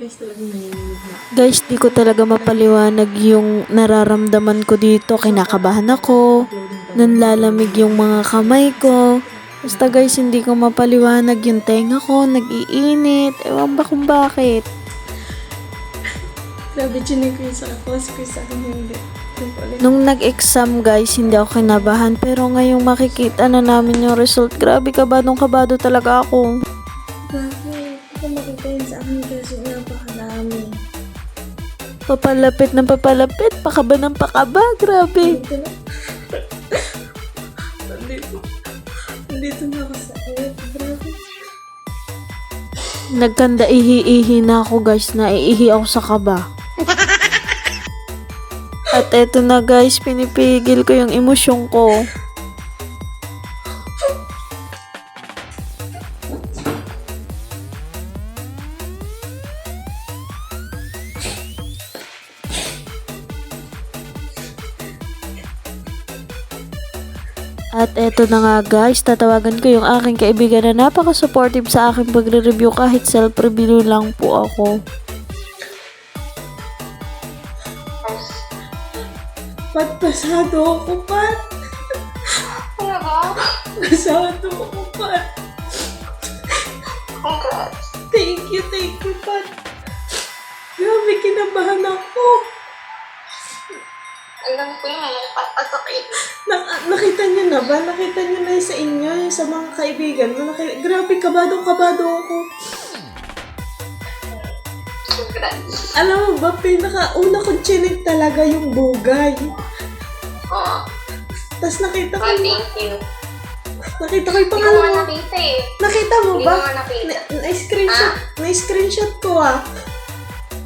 Guys, talagang nanginginig na. Guys, di ko talaga mapaliwanag yung nararamdaman ko dito. Kinakabahan ako, nanlalamig yung mga kamay ko. Basta guys, hindi ko mapaliwanag yung tenga ko, nag-iinit. Ewan ba kung bakit. Grabe, chinig ko yung sa post ko sa akin hindi. Nung nag-exam guys, hindi ako kinabahan. Pero ngayong makikita na namin yung result, grabe kabadong kabado talaga ako. Grabe, kung makita yun sa akin kasi napakarami. Papalapit ng papalapit, pakaba ng pakaba, grabe. Dito na. Nandito. Nandito na ako sa earth. Grabe. Nagkanda ihi-ihi na ako guys, naiihi ako sa kaba. At eto na guys, pinipigil ko yung emosyon ko. At eto na nga guys, tatawagan ko yung aking kaibigan na napaka-supportive sa aking pagre-review kahit self-review lang po ako. Pat, pasado ako, Pat. Talaga? Pasado ako, Pat. Congrats. Thank you, thank you, Pat. Grabe, kinabahan ako. Alam ko naman yung papasakit. Nak- nakita niyo na ba? Nakita niyo na yun sa inyo, yung sa mga kaibigan mo. Naki- Grabe, kabado-kabado ako. Congrats. Alam mo ba, pinaka-una kong chinig talaga yung bugay. Oo. Tapos nakita ko, Oh, thank you. nakita ko yung Hindi ko pangalawa. nga nakita eh. Nakita mo Hindi ba? ko nga nakita. Na- Na-screenshot, na-screenshot ko ah.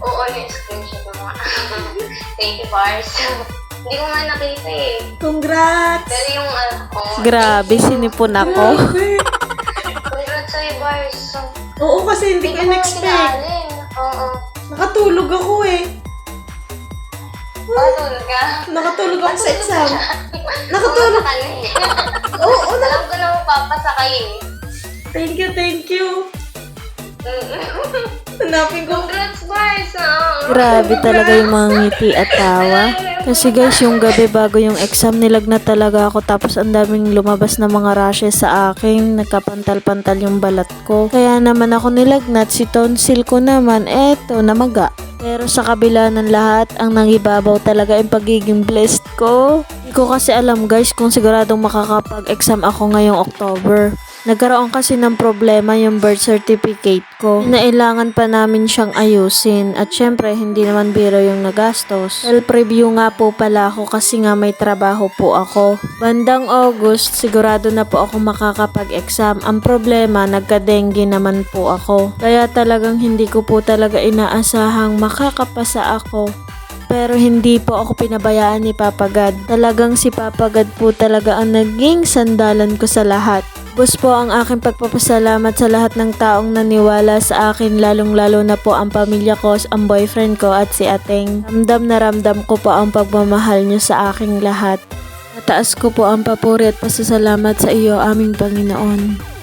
Oo, na-screenshot mo nga. thank you, Bars. Hindi ko nga nakita eh. Congrats! Pero yung, ano, oh, Grabe, sinipon ako. Grabe. Congrats sa'yo, Bars. Oo, kasi hindi ko Hindi ko in-expect. Oo. Nakatulog ako eh. Patulog ka. Nakatulog ako sa exam. Nakatulog Nakatulog. ka na eh. Oo, oo, na- Alam ko na magpapasakay eh. Thank you, thank you. Mm. Hanapin ko. Congrats, Bars. Grabe talaga yung mga ngiti at tawa. Kasi guys, yung gabi bago yung exam, nilagnat talaga ako. Tapos ang daming lumabas na mga rashes sa akin. Nagkapantal-pantal yung balat ko. Kaya naman ako nilagnat. Si tonsil ko naman, eto, namaga. Pero sa kabila ng lahat, ang nangibabaw talaga yung pagiging blessed ko. Ko kasi alam guys kung siguradong makakapag-exam ako ngayong October. Nagkaroon kasi ng problema yung birth certificate ko. Nailangan pa namin siyang ayusin at syempre hindi naman biro yung nagastos. Self-review nga po pala ako kasi nga may trabaho po ako. Bandang August, sigurado na po ako makakapag-exam. Ang problema, nagka-dengue naman po ako. Kaya talagang hindi ko po talaga inaasahang makakapasa ako. Pero hindi po ako pinabayaan ni Papa God. Talagang si Papa God po talaga ang naging sandalan ko sa lahat. Bus po ang aking pagpapasalamat sa lahat ng taong naniwala sa akin lalong-lalo na po ang pamilya ko, ang boyfriend ko at si Ateng. Ramdam na ramdam ko po ang pagmamahal niyo sa aking lahat. Nataas ko po ang papuri at pasasalamat sa iyo aming Panginoon.